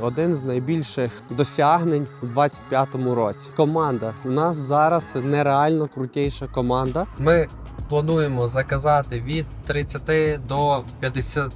один з найбільших досягнень у 25-му році. Команда у нас зараз нереально крутіша команда. Ми плануємо заказати від 30 до 50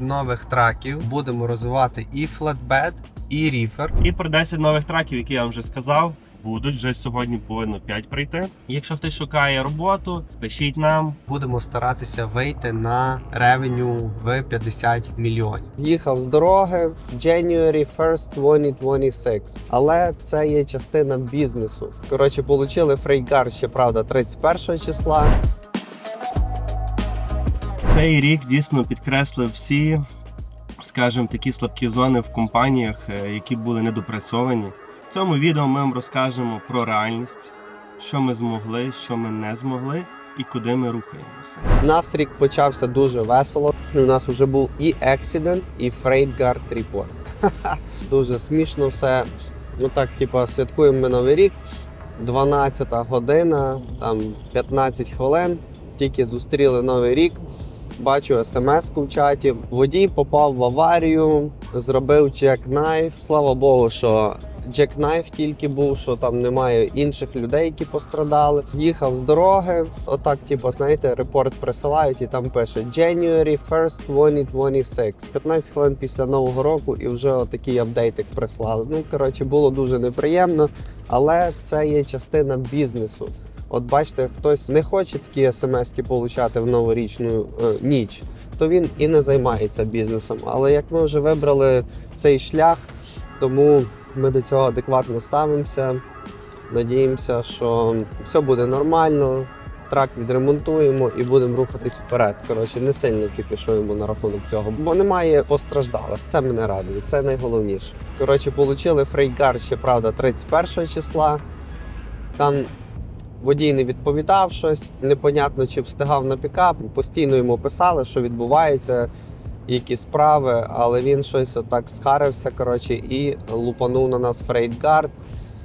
нових траків. Будемо розвивати і флетбед, і ріфер. І про 10 нових траків, які я вам вже сказав, будуть вже сьогодні повинно 5 прийти. Якщо хтось шукає роботу, пишіть нам. Будемо старатися вийти на ревеню в 50 мільйонів. Їхав з дороги January 1st 2026. Але це є частина бізнесу. Коротше, отримали фрейгар ще правда 31 числа. Цей рік дійсно підкреслив всі, скажімо, такі слабкі зони в компаніях, е, які були недопрацьовані. Цьому відео ми вам розкажемо про реальність, що ми змогли, що ми не змогли і куди ми рухаємося. У нас рік почався дуже весело. У нас вже був і Accident, і Guard Report. Дуже смішно все. Ну так, типу, святкуємо ми новий рік. 12 година, там 15 хвилин. Тільки зустріли новий рік. Бачу смс в чаті. Водій попав в аварію, зробив джек-найф. Слава Богу, що джек-найф тільки був, що там немає інших людей, які пострадали. Їхав з дороги. Отак, типу, знаєте, репорт присилають і там пише January 1st 2026. 15 хвилин після нового року, і вже отакий апдейтик прислали. Ну коротше, було дуже неприємно, але це є частина бізнесу. От бачите, хтось не хоче такі смски получати в новорічну е, ніч, то він і не займається бізнесом. Але як ми вже вибрали цей шлях, тому ми до цього адекватно ставимося. Надіємося, що все буде нормально. Трак відремонтуємо і будемо рухатись вперед. Коротше, не сильно кипішуємо на рахунок цього, бо немає постраждалих. Це мене радує, це найголовніше. Коротше, отримали фрейгар ще правда 31 числа. Там водій не відповідав щось, непонятно чи встигав на пікап. Постійно йому писали, що відбувається, які справи, але він щось отак схарився. Коротше, і лупанув на нас фрейтгард.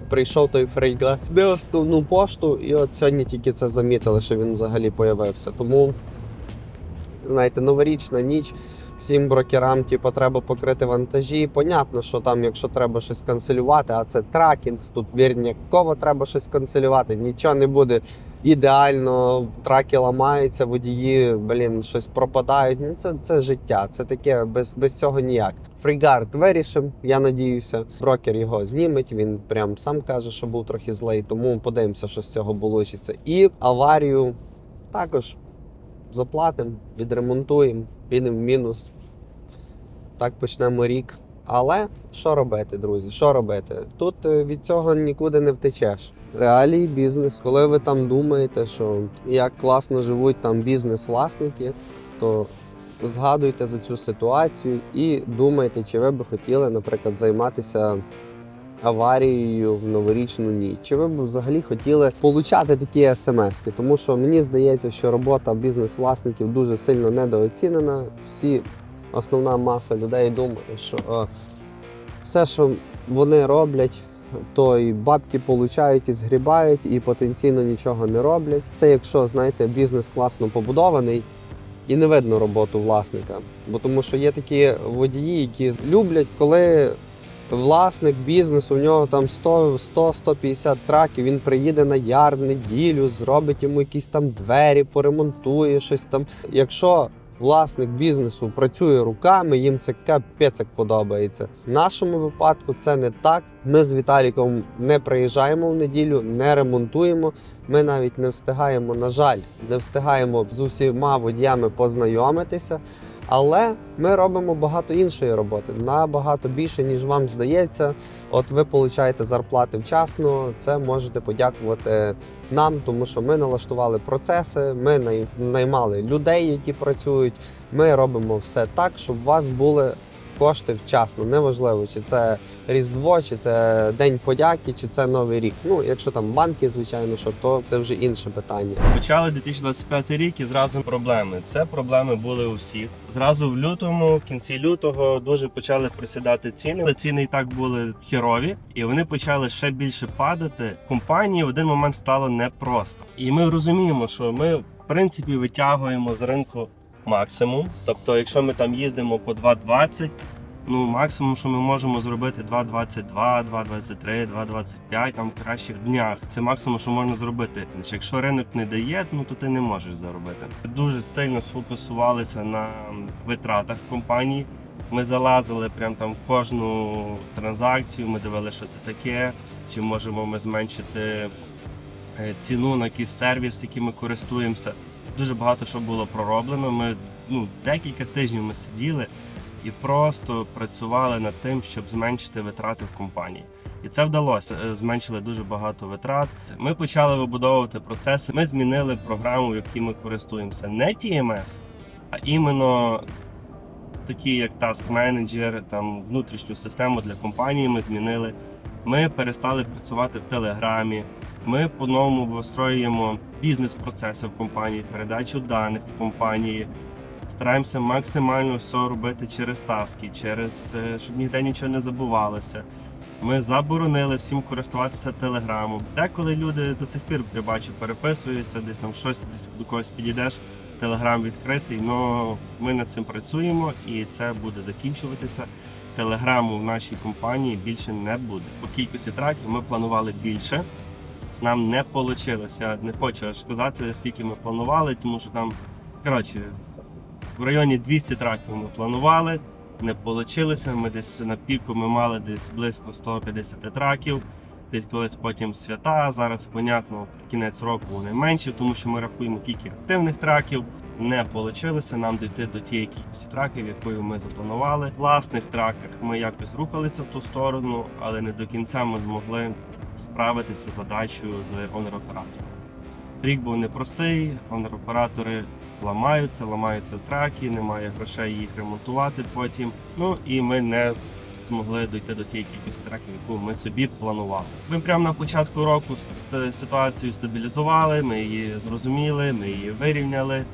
Прийшов той фрейтгард, де основну пошту, і от сьогодні тільки це замітили, що він взагалі появився. Тому, знаєте, новорічна ніч. Всім брокерам типу, треба покрити вантажі. Понятно, що там, якщо треба щось канцелювати, а це тракінг, тут вірняково треба щось канцелювати, нічого не буде ідеально, траки ламаються, водії, блін, щось пропадають. Ну, це, це життя, це таке, без, без цього ніяк. Фрігард вирішив, я надіюся. Брокер його зніметь. Він прям сам каже, що був трохи злий, тому подивимося, що з цього вийде. І аварію також заплатимо, відремонтуємо, підемо в мінус. Так почнемо рік. Але що робити, друзі? Що робити? Тут е, від цього нікуди не втечеш. Реалії бізнес. Коли ви там думаєте, що як класно живуть там бізнес-власники, то згадуйте за цю ситуацію і думайте, чи ви би хотіли, наприклад, займатися аварією в новорічну ніч. Чи ви б взагалі хотіли получати такі смски? Тому що мені здається, що робота бізнес-власників дуже сильно недооцінена. Всі основна маса людей думає, що е, все, що вони роблять, то і бабки получають і згрібають, і потенційно нічого не роблять. Це якщо знаєте, бізнес класно побудований. І не видно роботу власника. Бо тому що є такі водії, які люблять, коли власник бізнесу, у нього там 100 100-150 траків, він приїде на яр неділю, зробить йому якісь там двері, поремонтує щось там. Якщо власник бізнесу працює руками, їм це капець подобається. В нашому випадку це не так. Ми з Віталіком не приїжджаємо в неділю, не ремонтуємо. Ми навіть не встигаємо, на жаль, не встигаємо з усіма водіями познайомитися. Але ми робимо багато іншої роботи, набагато більше, ніж вам здається. От ви получаєте зарплати вчасно. Це можете подякувати нам, тому що ми налаштували процеси, ми наймали людей, які працюють. Ми робимо все так, щоб у вас були кошти вчасно. Неважливо, чи це Різдво, чи це День подяки, чи це Новий рік. Ну, якщо там банки, звичайно, що то це вже інше питання. Почали 2025 рік і зразу проблеми. Це проблеми були у всіх. Зразу в лютому, в кінці лютого, дуже почали просідати ціни. Але Ціни і так були херові, і вони почали ще більше падати. Компанії в один момент стало непросто. І ми розуміємо, що ми в принципі витягуємо з ринку максимум. Тобто, якщо ми там їздимо по 2,20, Ну, максимум, що ми можемо зробити 2.22, 2.23, 2.25 там в кращих днях. Це максимум, що можна зробити. Якщо ринок не дає, ну то ти не можеш заробити. Дуже сильно сфокусувалися на витратах компанії. Ми залазили прям там в кожну транзакцію. Ми дивилися, що це таке, чи можемо ми зменшити е, ціну на якийсь сервіс, яким ми користуємося. Дуже багато що було пророблено. Ми ну, декілька тижнів ми сиділи і просто працювали над тим, щоб зменшити витрати в компанії. І це вдалося. Е, Зменшили дуже багато витрат. Ми почали вибудовувати процеси. Ми змінили програму, в якій ми користуємося. Не TMS, а іменно такі, як Task Manager, там внутрішню систему для компанії. Ми змінили. Ми перестали працювати в Телеграмі. Ми по-новому вистроюємо бізнес-процеси в компанії, передачу даних в компанії. Стараємося максимально все робити через таски, через е, щоб ніде нічого не забувалося. Ми заборонили всім користуватися телеграмом. Деколи люди до сих пір я бачу переписуються, десь там щось десь до когось підійдеш. Телеграм відкритий. але ми над цим працюємо і це буде закінчуватися. Телеграму в нашій компанії більше не буде. По кількості траків ми планували більше. Нам не вийшло. Не хочу аж сказати, скільки ми планували, тому що там, коротше, в районі 200 траків ми планували. Не вийшло. Ми десь на піку ми мали десь близько 150 траків. Десь колись потім свята. Зараз, понятно, кінець року вони менші, тому що ми рахуємо кілька активних траків. Не вийшло нам дійти до тієї кількості траків, якою ми запланували. В власних траках ми якось рухалися в ту сторону, але не до кінця ми змогли справитися з задачею з онер-оператором. Рік був непростий, онер-оператори ламаються, ламаються траки, немає грошей їх ремонтувати потім. Ну і ми не змогли дійти до тієї кількості траків, яку ми собі планували. Ми прямо на початку року ситуацію стабілізували, ми її зрозуміли, ми її вирівняли.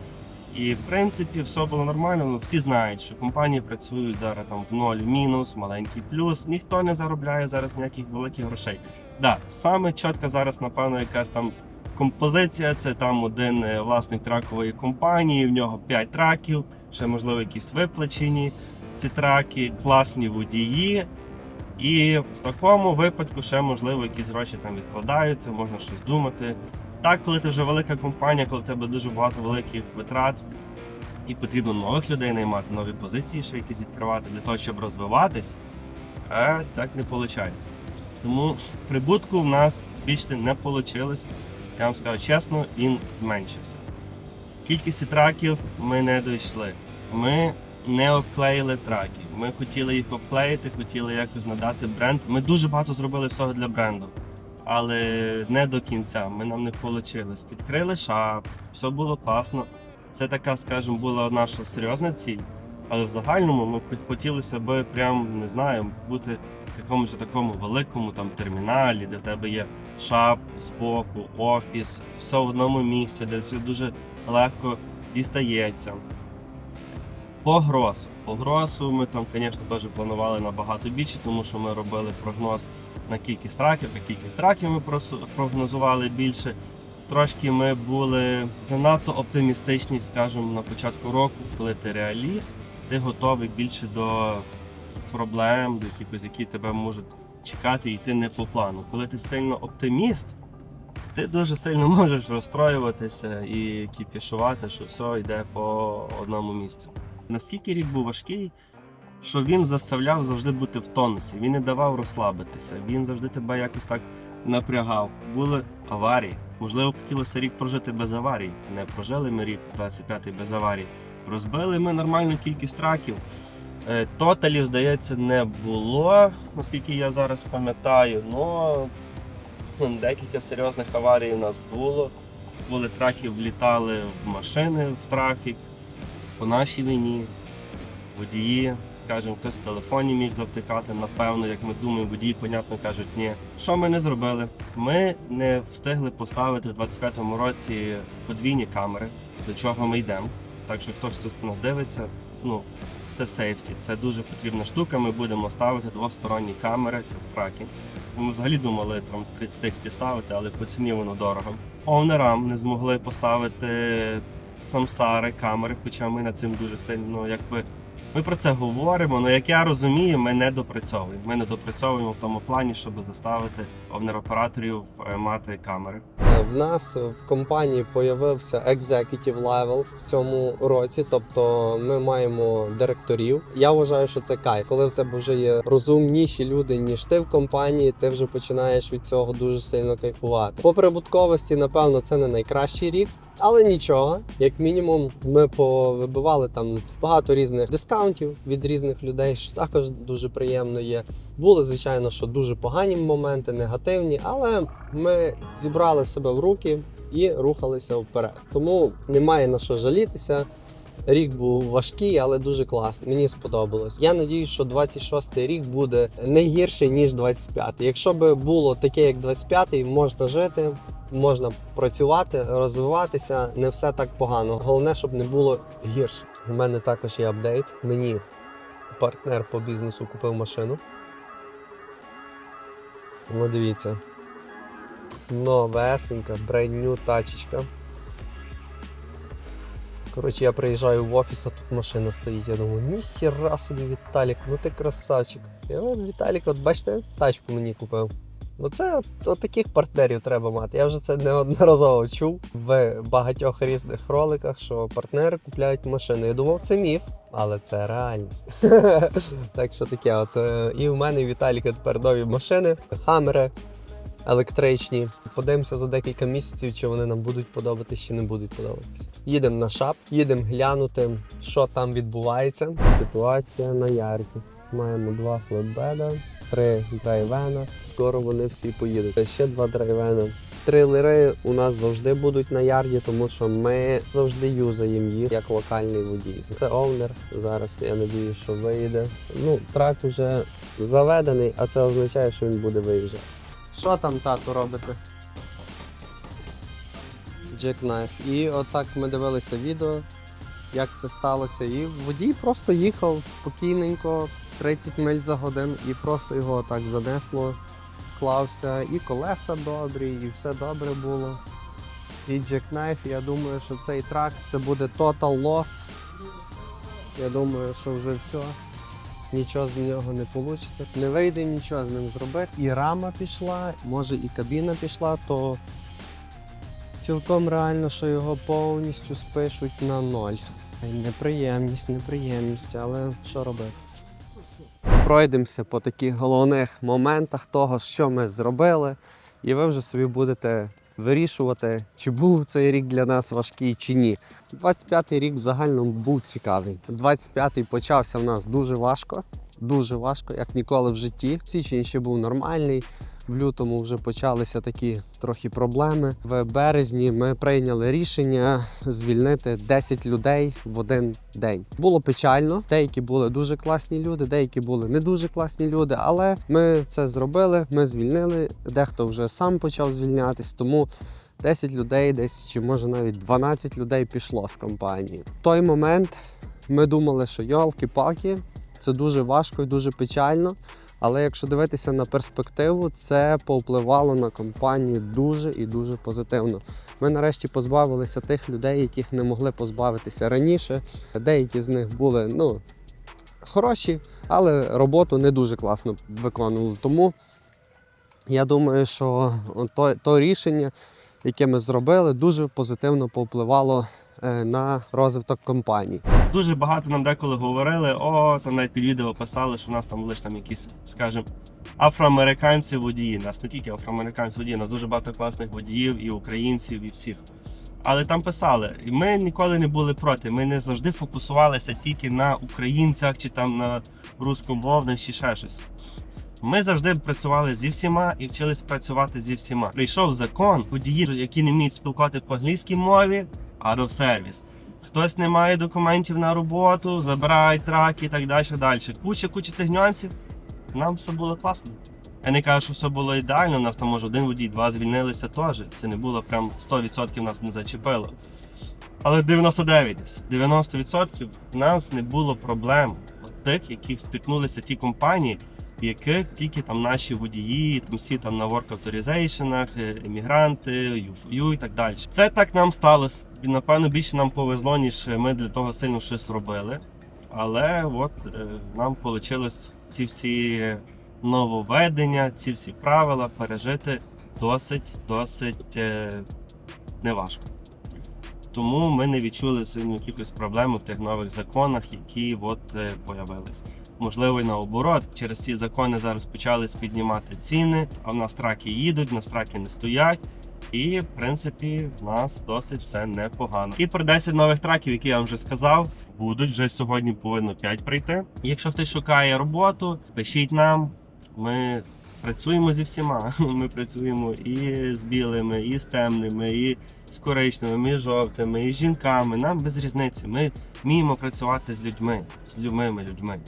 І в принципі все було нормально. Ну, всі знають, що компанії працюють зараз там в ноль мінус, маленький плюс. Ніхто не заробляє зараз ніяких великих грошей. Да, саме чітка зараз, напевно, якась там композиція. Це там один е, власник тракової компанії, в нього 5 траків, ще можливо якісь виплачені ці траки, класні водії. І в такому випадку ще можливо якісь гроші там відкладаються, можна щось думати. Так, коли ти вже велика компанія, коли в тебе дуже багато великих витрат, і потрібно нових людей наймати, нові позиції ще якісь відкривати для того, щоб розвиватись, а так не виходить. Тому прибутку в нас збільшити не вийшло. Я вам скажу чесно, він зменшився. Кількості траків ми не дійшли. Ми не обклеїли траки. Ми хотіли їх обклеїти, хотіли якось надати бренд. Ми дуже багато зробили всього для бренду, але не до кінця. Ми нам не вийшло. Відкрили шап, все було класно. Це така, скажімо, була наша серйозна ціль. Але в загальному ми хоч хотілося би прям не знаю, бути в якомусь такому великому там терміналі, де в тебе є шап збоку, офіс, все в одному місці, де все дуже легко дістається. По гросу. Ми там, звісно, теж планували набагато більше, тому що ми робили прогноз на кількість траків, а кількість траків ми прогнозували більше. Трошки ми були занадто оптимістичні, скажімо, на початку року, коли ти реаліст, ти готовий більше до проблем, до якихось, які тебе можуть чекати і йти не по плану. Коли ти сильно оптиміст, ти дуже сильно можеш розстроюватися і кіпішувати, що все йде по одному місцю. Наскільки рік був важкий, що він заставляв завжди бути в тонусі, він не давав розслабитися, він завжди тебе якось так напрягав. Були аварії. Можливо, хотілося рік прожити без аварій. Не прожили ми рік 25-й без аварій. Розбили ми нормальну кількість траків. Е, Тоталів, здається, не було, наскільки я зараз пам'ятаю. Ну декілька серйозних аварій у нас було. Були траки, влітали в машини в трафік по нашій війні. Водії, скажімо, хтось в телефоні міг завтикати, напевно, як ми думаємо, водії, понятно, кажуть, ні. Що ми не зробили? Ми не встигли поставити в 25-му році подвійні камери, до чого ми йдемо. Так що хтось тут нас дивиться, ну це сейфті, це дуже потрібна штука. Ми будемо ставити двосторонні камери в тракі. Ми взагалі думали там 3060 ставити, але по ціні воно дорого. Овнерам не змогли поставити самсари, камери, хоча ми над цим дуже сильно ну, якби Ми про це говоримо, але як я розумію, ми не допрацьовуємо. Ми не допрацьовуємо в тому плані, щоб заставити овнер-операторів е, мати камери. В нас в компанії появився executive level в цьому році, тобто ми маємо директорів. Я вважаю, що це кайф. Коли в тебе вже є розумніші люди, ніж ти в компанії, ти вже починаєш від цього дуже сильно кайфувати. По прибутковості, напевно, це не найкращий рік. Але нічого, як мінімум, ми повибивали там багато різних дискаунтів від різних людей, що також дуже приємно є. Були, звичайно, що дуже погані моменти, негативні, але ми зібрали себе в руки і рухалися вперед. Тому немає на що жалітися. Рік був важкий, але дуже класний. Мені сподобалось. Я надіюсь, що 26-й рік буде не гірший ніж 25-й. Якщо би було таке, як 25-й, можна жити, можна працювати, розвиватися. Не все так погано. Головне, щоб не було гірше. У мене також є апдейт. Мені партнер по бізнесу купив машину. Ну, дивіться. Новесенька, брендню тачечка. Коротше, я приїжджаю в офіс, а тут машина стоїть. Я думаю, ніхіра собі Віталік, ну ти красавчик. Я Віталік, от бачите, тачку мені купив. Ну це от, от таких партнерів треба мати. Я вже це неодноразово чув в багатьох різних роликах, що партнери купляють машини. Я думав, це міф, але це реальність. так що таке, от е, і в мене і Віталіка тепер нові машини, хамери електричні. Подивимося за декілька місяців, чи вони нам будуть подобатись, чи не будуть подобатись. Їдемо на шап, їдемо глянути, що там відбувається. Ситуація на ярді. Маємо два флетбеда, три драйвена. Скоро вони всі поїдуть. Ще два драйвена. Трейлери у нас завжди будуть на ярді, тому що ми завжди юзаємо їх як локальний водій. Це овнер. Зараз я надію, що вийде. Ну, трак вже заведений, а це означає, що він буде виїжджати. Що там тату робите? Джекнайф. І отак ми дивилися відео, як це сталося. І водій просто їхав спокійненько, 30 миль за годину, і просто його отак занесло, склався, і колеса добрі, і все добре було. І Джекнайф, я думаю, що цей трак це буде total loss. Я думаю, що вже все. Нічого з нього не вийде. Не вийде нічого з ним зробити. І рама пішла, може і кабіна пішла, то цілком реально, що його повністю спишуть на ноль. Неприємність, неприємність, але що робити? Пройдемося по таких головних моментах того, що ми зробили, і ви вже собі будете вирішувати, чи був цей рік для нас важкий чи ні. 25-й рік в загальному був цікавий. 25-й почався в нас дуже важко, дуже важко, як ніколи в житті. Січень ще був нормальний. В лютому вже почалися такі трохи проблеми. В березні ми прийняли рішення звільнити 10 людей в один день. Було печально. Деякі були дуже класні люди, деякі були не дуже класні люди. Але ми це зробили. Ми звільнили. Дехто вже сам почав звільнятись, тому. 10 людей, десь чи може навіть 12 людей пішло з компанії. В той момент ми думали, що йолки-палки, це дуже важко і дуже печально. Але якщо дивитися на перспективу, це повпливало на компанію дуже і дуже позитивно. Ми нарешті позбавилися тих людей, яких не могли позбавитися раніше. Деякі з них були ну, хороші, але роботу не дуже класно виконували. Тому я думаю, що то, то рішення, яке ми зробили, дуже позитивно повпливало е, на розвиток компанії. Дуже багато нам деколи говорили, о, там навіть під відео писали, що у нас там лише там якісь, скажімо, афроамериканці водії. Нас не тільки афроамериканці водії, нас дуже багато класних водіїв, і українців, і всіх. Але там писали, і ми ніколи не були проти. Ми не завжди фокусувалися тільки на українцях чи там на рускомовних чи ще щось. Ми завжди працювали зі всіма і вчились працювати зі всіма. Прийшов закон, водії, які не вміють спілкувати по англійській мові, out of service. Хтось не має документів на роботу, забирають траки і так далі. далі. Куча, куча цих нюансів. Нам все було класно. Я не кажу, що все було ідеально. У нас там може один водій, два звільнилися теж. Це не було прям 100% нас не зачепило. Але 99 десь. 90% в нас не було проблем тих, яких стикнулися ті компанії, яких тільки там наші водії, там всі там на work authorization, е, емігранти, UFU і так далі. Це так нам сталося. Напевно, більше нам повезло, ніж ми для того сильно щось робили. Але от е, нам вийшло ці всі нововведення, ці всі правила пережити досить, досить е, неважко. Тому ми не відчули сильно якихось проблем в тих нових законах, які от появились. Можливо, і наоборот, через ці закони зараз почали піднімати ціни, а в нас траки їдуть, в нас траки не стоять. І, в принципі, в нас досить все непогано. І про 10 нових траків, які я вам вже сказав, будуть вже сьогодні повинно 5 прийти. Якщо хтось шукає роботу, пишіть нам. Ми працюємо зі всіма. Ми працюємо і з білими, і з темними, і з коричневими, і з жовтими, і з жінками. Нам без різниці. Ми вміємо працювати з людьми, з любими людьми.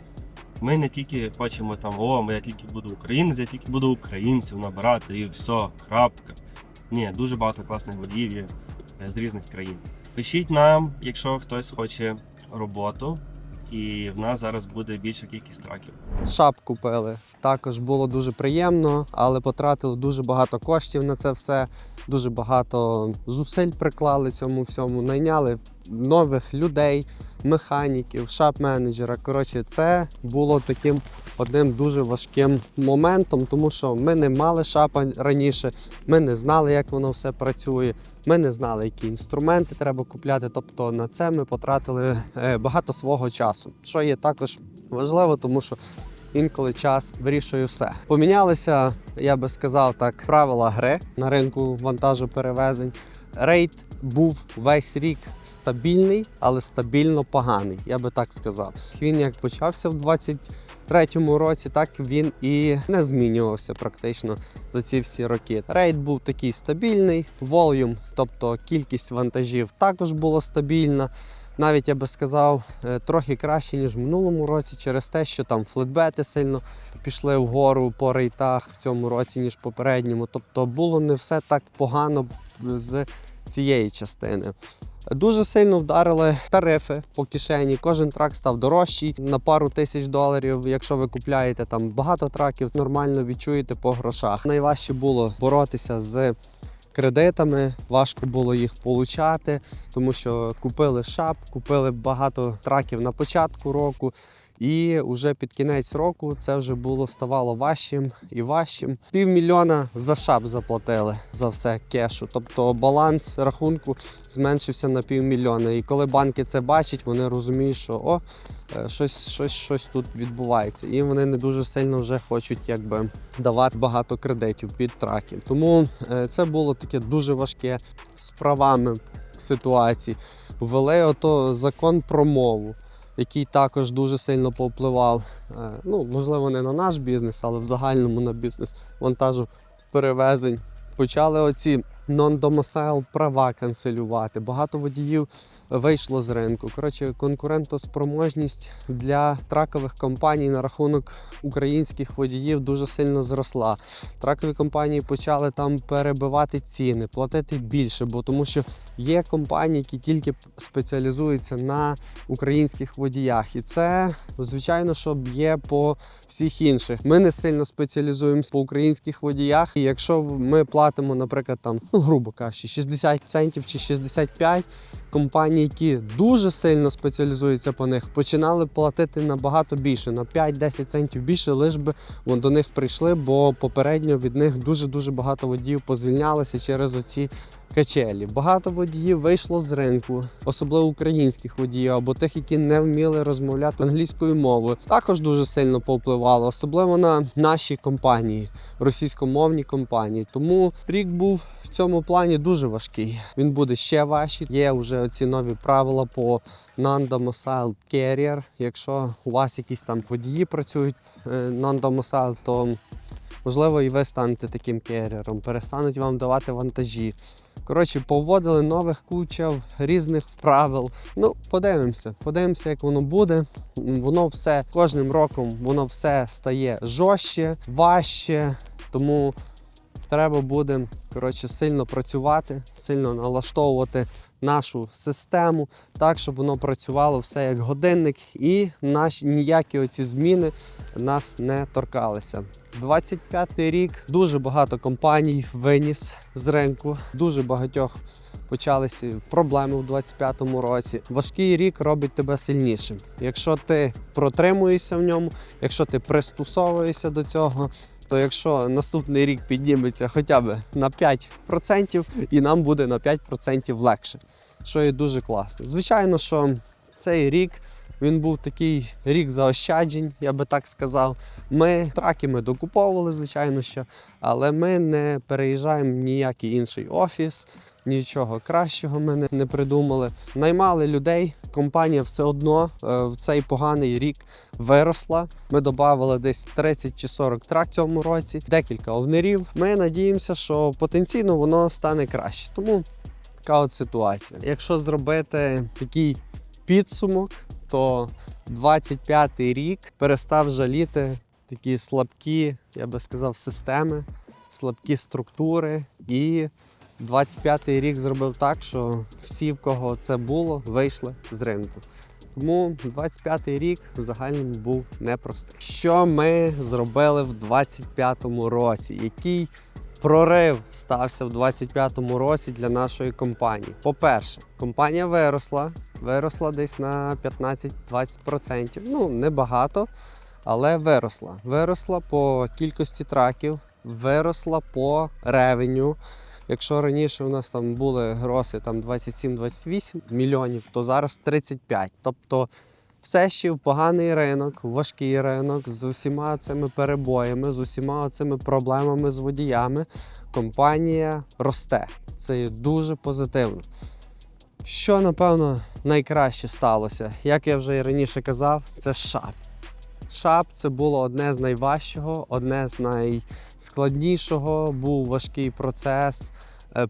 Ми не тільки хочемо там, о, я тільки буду українець, я тільки буду українців набирати і все, крапка. Ні, дуже багато класних водіїв є е, з різних країн. Пишіть нам, якщо хтось хоче роботу, і в нас зараз буде більша кількість траків. Шап купили. Також було дуже приємно, але потратили дуже багато коштів на це все. Дуже багато зусиль приклали цьому всьому. Найняли нових людей, механіків, шап-менеджера. Коротше, це було таким одним дуже важким моментом, тому що ми не мали шапа раніше, ми не знали, як воно все працює. Ми не знали, які інструменти треба купляти. Тобто на це ми потратили е, багато свого часу, що є також важливо, тому що інколи час вирішує все. Помінялися, я би сказав так, правила гри на ринку вантажоперевезень. Рейд був весь рік стабільний, але стабільно поганий, я би так сказав. Він як почався в 23-му році, так він і не змінювався практично за ці всі роки. Рейд був такий стабільний, волюм, тобто кількість вантажів також була стабільна. Навіть я би сказав, е, трохи краще, ніж в минулому році, через те, що там флетбети сильно пішли вгору по рейтах в цьому році, ніж попередньому. Тобто було не все так погано з цієї частини. Дуже сильно вдарили тарифи по кишені. Кожен трак став дорожчий на пару тисяч доларів. Якщо ви купляєте там багато траків, нормально відчуєте по грошах. Найважче було боротися з кредитами, важко було їх получати, тому що купили шап, купили багато траків на початку року. І вже під кінець року це вже було ставало важчим і важчим. Півмільйона за шап заплатили за все кешу. Тобто баланс рахунку зменшився на півмільйона. І коли банки це бачать, вони розуміють, що о, е, щось, щось, щось тут відбувається. І вони не дуже сильно вже хочуть якби давати багато кредитів під траків. Тому е, це було таке дуже важке з правами ситуації. Ввели ото закон про мову який також дуже сильно повпливав. е, Ну, можливо, не на наш бізнес, але в загальному на бізнес вантажу перевезень. Почали оці non-domicile права канцелювати. Багато водіїв вийшло з ринку. Коротше, конкурентоспроможність для тракових компаній на рахунок українських водіїв дуже сильно зросла. Тракові компанії почали там перебивати ціни, платити більше, бо тому що є компанії, які тільки спеціалізуються на українських водіях. І це, звичайно, що б'є по всіх інших. Ми не сильно спеціалізуємося по українських водіях. І якщо ми платимо, наприклад, там, ну грубо кажучи, 60 центів чи 65, компанії, які дуже сильно спеціалізуються по них, починали платити набагато більше, на 5-10 центів більше, лиш би до них прийшли, бо попередньо від них дуже дуже багато водіїв позвільнялися через оці качелі. Багато водіїв вийшло з ринку, особливо українських водіїв або тих, які не вміли розмовляти англійською мовою. Також дуже сильно повпливало, особливо на наші компанії, російськомовні компанії. Тому рік був в цьому плані дуже важкий. Він буде ще важчий. Є вже ці нові правила по non-domicile carrier. Якщо у вас якісь там водії працюють е, non-domicile, то можливо і ви станете таким керером, перестануть вам давати вантажі. Коротше, поводили нових куча різних правил. Ну, подивимося, подивимося, як воно буде. Воно все кожним роком воно все стає жорстче, важче. Тому треба буде коротше, сильно працювати, сильно налаштовувати нашу систему так, щоб воно працювало все як годинник, і наші ніякі оці зміни нас не торкалися. 25-й рік дуже багато компаній виніс з ринку, дуже багатьох почалися проблеми в 25-му році. Важкий рік робить тебе сильнішим. Якщо ти протримуєшся в ньому, якщо ти пристосовуєшся до цього. То якщо наступний рік підніметься хоча б на 5%, і нам буде на 5% легше, що є дуже класно. Звичайно, що цей рік він був такий рік заощаджень, я би так сказав. Ми траки ми докуповували, звичайно, що, але ми не переїжджаємо в ніякий інший офіс, нічого кращого ми не, придумали. Наймали людей. Компанія все одно е, в цей поганий рік виросла. Ми додали десь 30 чи 40 трак цьому році, декілька овнерів. Ми надіємося, що потенційно воно стане краще. Тому така от ситуація. Якщо зробити такий підсумок, то 25-й рік перестав жаліти такі слабкі, я би сказав, системи, слабкі структури. І 25-й рік зробив так, що всі, в кого це було, вийшли з ринку. Тому 25-й рік в загальному був непростий. Що ми зробили в 25-му році? Який прорив стався в 25-му році для нашої компанії? По-перше, компанія виросла, виросла десь на 15-20%. Ну, небагато, але виросла. Виросла по кількості траків, виросла по ревеню. Якщо раніше у нас там були гроси там 27-28 мільйонів, то зараз 35. Тобто все ще в поганий ринок, важкий ринок з усіма цими перебоями, з усіма цими проблемами з водіями. Компанія росте. Це є дуже позитивно. Що, напевно, найкраще сталося, як я вже і раніше казав, це шап. Шап це було одне з найважчого, одне з найскладнішого. Був важкий процес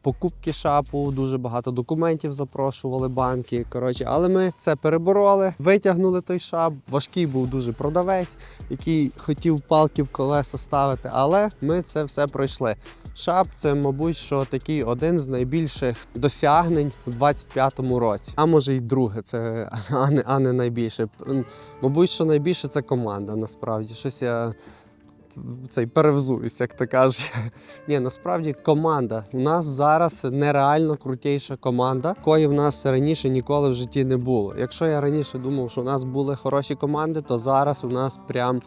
покупки шапу, дуже багато документів запрошували банки. Коротше, але ми це перебороли, витягнули той шап. Важкий був дуже продавець, який хотів палки в колеса ставити, але ми це все пройшли. Шап це, мабуть, що такий один з найбільших досягнень у 25-му році. А може й друге, це а не, а не найбільше. Мабуть, що найбільше це команда. Насправді щось я цей перевзуюсь, як то каже. Ні, насправді команда. У нас зараз нереально крутіша команда, якої в нас раніше ніколи в житті не було. Якщо я раніше думав, що у нас були хороші команди, то зараз у нас прям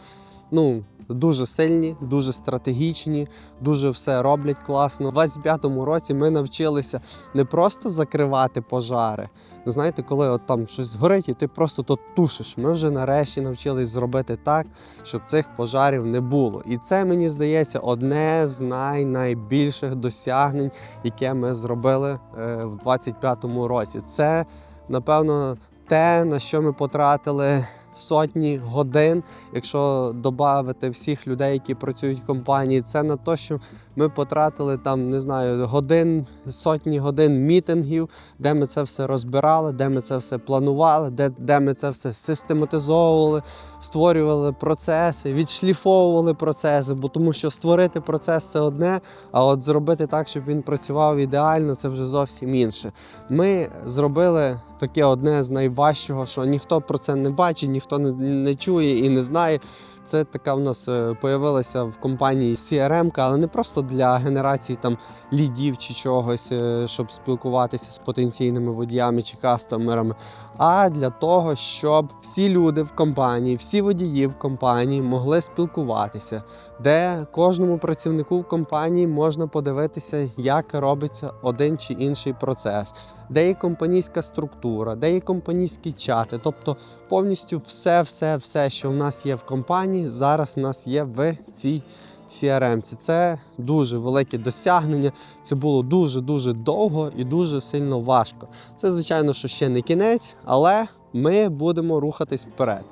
ну. Дуже сильні, дуже стратегічні, дуже все роблять класно. У 25-му році ми навчилися не просто закривати пожари. Знаєте, коли от там щось згорить, і ти просто то тушиш. Ми вже нарешті навчились зробити так, щоб цих пожарів не було. І це мені здається одне з най найбільших досягнень, яке ми зробили е, в 25-му році. Це напевно те, на що ми потратили сотні годин. Якщо додати всіх людей, які працюють в компанії, це на те, що ми потратили там, не знаю, годин, сотні годин мітингів, де ми це все розбирали, де ми це все планували, де, де ми це все систематизовували, створювали процеси, відшліфовували процеси, бо тому що створити процес це одне, а от зробити так, щоб він працював ідеально, це вже зовсім інше. Ми зробили таке одне з найважчого, що ніхто про це не бачить, ніхто не, не чує і не знає. Це така в нас е, появилася в компанії CRM, але не просто для генерації там лідів чи чогось, е, щоб спілкуватися з потенційними водіями чи кастомерами, а для того, щоб всі люди в компанії, всі водії в компанії могли спілкуватися, де кожному працівнику в компанії можна подивитися, як робиться один чи інший процес, де є компанійська структура, де є компанійські чати. Тобто повністю все, все, все, що в нас є в компанії, зараз у нас є в цій CRM. Це дуже велике досягнення. Це було дуже дуже довго і дуже сильно важко. Це, звичайно, що ще не кінець, але ми будемо рухатись вперед.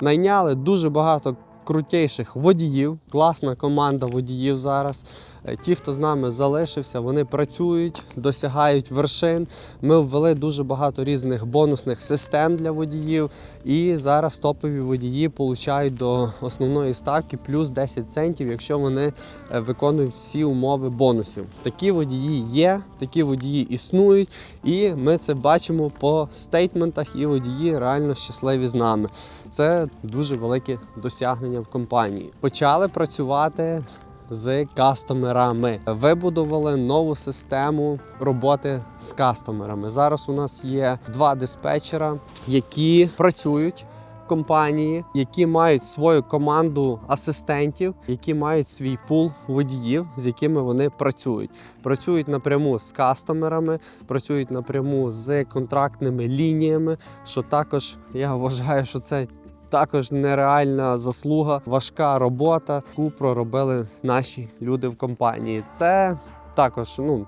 Найняли дуже багато крутейших водіїв, класна команда водіїв зараз. Е, Ті, хто з нами залишився, вони працюють, досягають вершин. Ми ввели дуже багато різних бонусних систем для водіїв. І зараз топові водії получають до основної ставки плюс 10 центів, якщо вони е, виконують всі умови бонусів. Такі водії є, такі водії існують, і ми це бачимо по стейтментах, і водії реально щасливі з нами. Це дуже велике досягнення в компанії. Почали працювати з кастомерами. Вибудували нову систему роботи з кастомерами. Зараз у нас є два диспетчера, які працюють компанії, які мають свою команду асистентів, які мають свій пул водіїв, з якими вони працюють. Працюють напряму з кастомерами, працюють напряму з контрактними лініями. Що також я вважаю, що це також нереальна заслуга, важка робота, яку проробили наші люди в компанії. Це також, ну.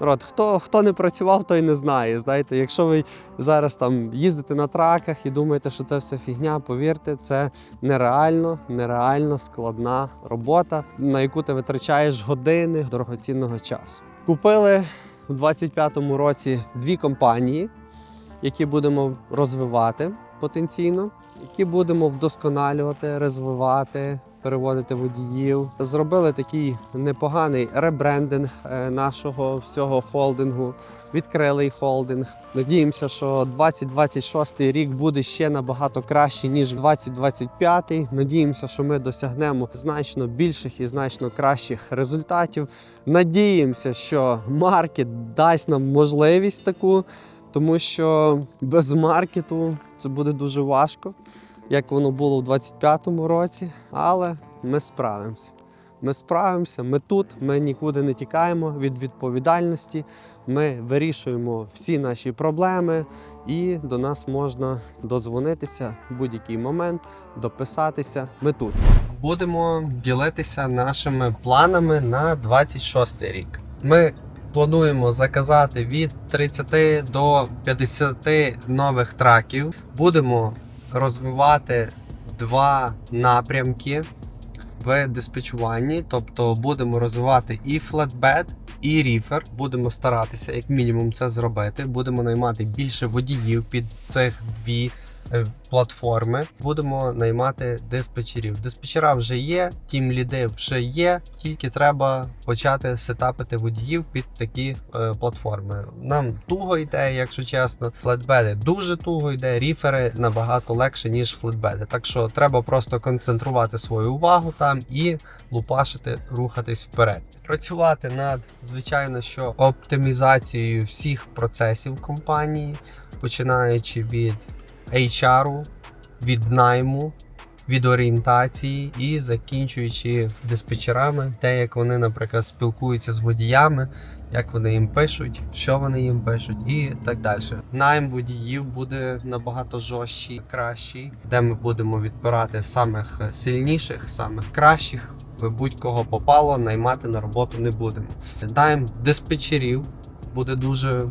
Народ, хто, хто не працював, той не знає. Знаєте, якщо ви зараз там їздите на траках і думаєте, що це все фігня, повірте, це нереально, нереально складна робота, на яку ти витрачаєш години дорогоцінного часу. Купили у 25-му році дві компанії, які будемо розвивати потенційно, які будемо вдосконалювати, розвивати, переводити водіїв. Зробили такий непоганий ребрендинг е, нашого всього холдингу. Відкрили холдинг. Надіємося, що 2026 рік буде ще набагато краще ніж 2025. Надіємося, що ми досягнемо значно більших і значно кращих результатів. Надіємося, що маркет дасть нам можливість таку, тому що без маркету це буде дуже важко, як воно було у 2025 році. Але ми справимося. Ми справимося, ми тут, ми нікуди не тікаємо від відповідальності. Ми вирішуємо всі наші проблеми, і до нас можна дозвонитися в будь-який момент, дописатися. Ми тут. Будемо ділитися нашими планами на 26 рік. Ми плануємо заказати від 30 до 50 нових траків. Будемо розвивати два напрямки в диспетчуванні, тобто будемо розвивати і флетбед, і ріфер. Будемо старатися, як мінімум, це зробити. Будемо наймати більше водіїв під цих дві платформи. Будемо наймати диспетчерів. Диспетчера вже є, тім ліди вже є, тільки треба почати сетапити водіїв під такі е, платформи. Нам туго йде, якщо чесно. Флетбеди дуже туго йде, ріфери набагато легше, ніж флетбеди. Так що треба просто концентрувати свою увагу там і лупашити, рухатись вперед. Працювати над, звичайно, що оптимізацією всіх процесів компанії, починаючи від HR, від найму, від орієнтації і закінчуючи диспетчерами, те, як вони, наприклад, спілкуються з водіями, як вони їм пишуть, що вони їм пишуть, і так далі. Найм водіїв буде набагато жорсткий, кращий, де ми будемо відбирати самих сильніших, самих кращих. Будь-кого попало, наймати на роботу не будемо. Найм диспетчерів буде дуже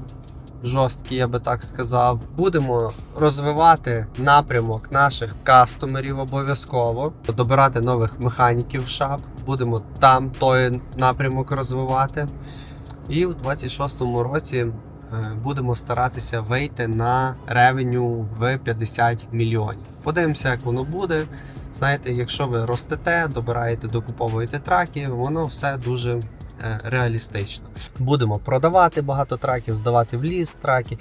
жорсткий, я би так сказав. Будемо розвивати напрямок наших кастомерів обов'язково, добирати нових механіків в шап. Будемо там той напрямок розвивати. І у 26-му році е, будемо старатися вийти на ревеню в 50 мільйонів. Подивимося, як воно буде. Знаєте, якщо ви ростете, добираєте, докуповуєте траки, воно все дуже реалістично. Будемо продавати багато траків, здавати в ліс траки.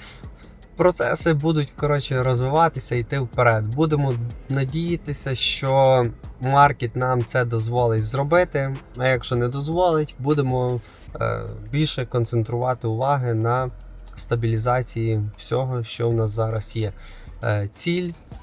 Процеси будуть коротше розвиватися, йти вперед. Будемо надіятися, що маркет нам це дозволить зробити. А якщо не дозволить, будемо е, більше концентрувати уваги на стабілізації всього, що в нас зараз є. Е, ціль е,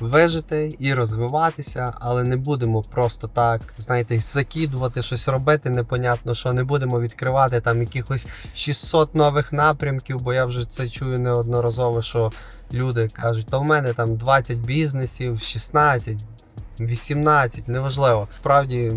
вижити і розвиватися, але не будемо просто так, знаєте, закидувати щось робити, непонятно, що не будемо відкривати там якихось 600 нових напрямків, бо я вже це чую неодноразово, що люди кажуть, то в мене там 20 бізнесів, 16, 18, неважливо. Справді,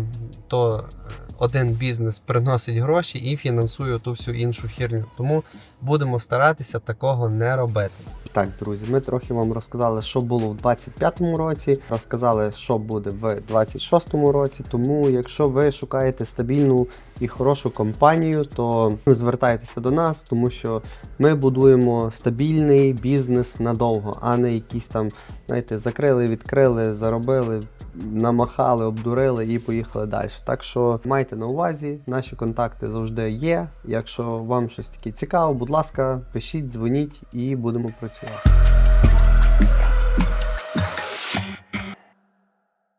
то е, один бізнес приносить гроші і фінансує ту всю іншу херню. Тому будемо старатися такого не робити. Так, друзі, ми трохи вам розказали, що було в 25-му році, розказали, що буде в 26-му році. Тому, якщо ви шукаєте стабільну і хорошу компанію, то звертайтеся до нас, тому що ми будуємо стабільний бізнес надовго, а не якісь там, знаєте, закрили, відкрили, заробили. Намахали, обдурили і поїхали далі. Так що майте на увазі, наші контакти завжди є. Якщо вам щось таке цікаво, будь ласка, пишіть, дзвоніть і будемо працювати.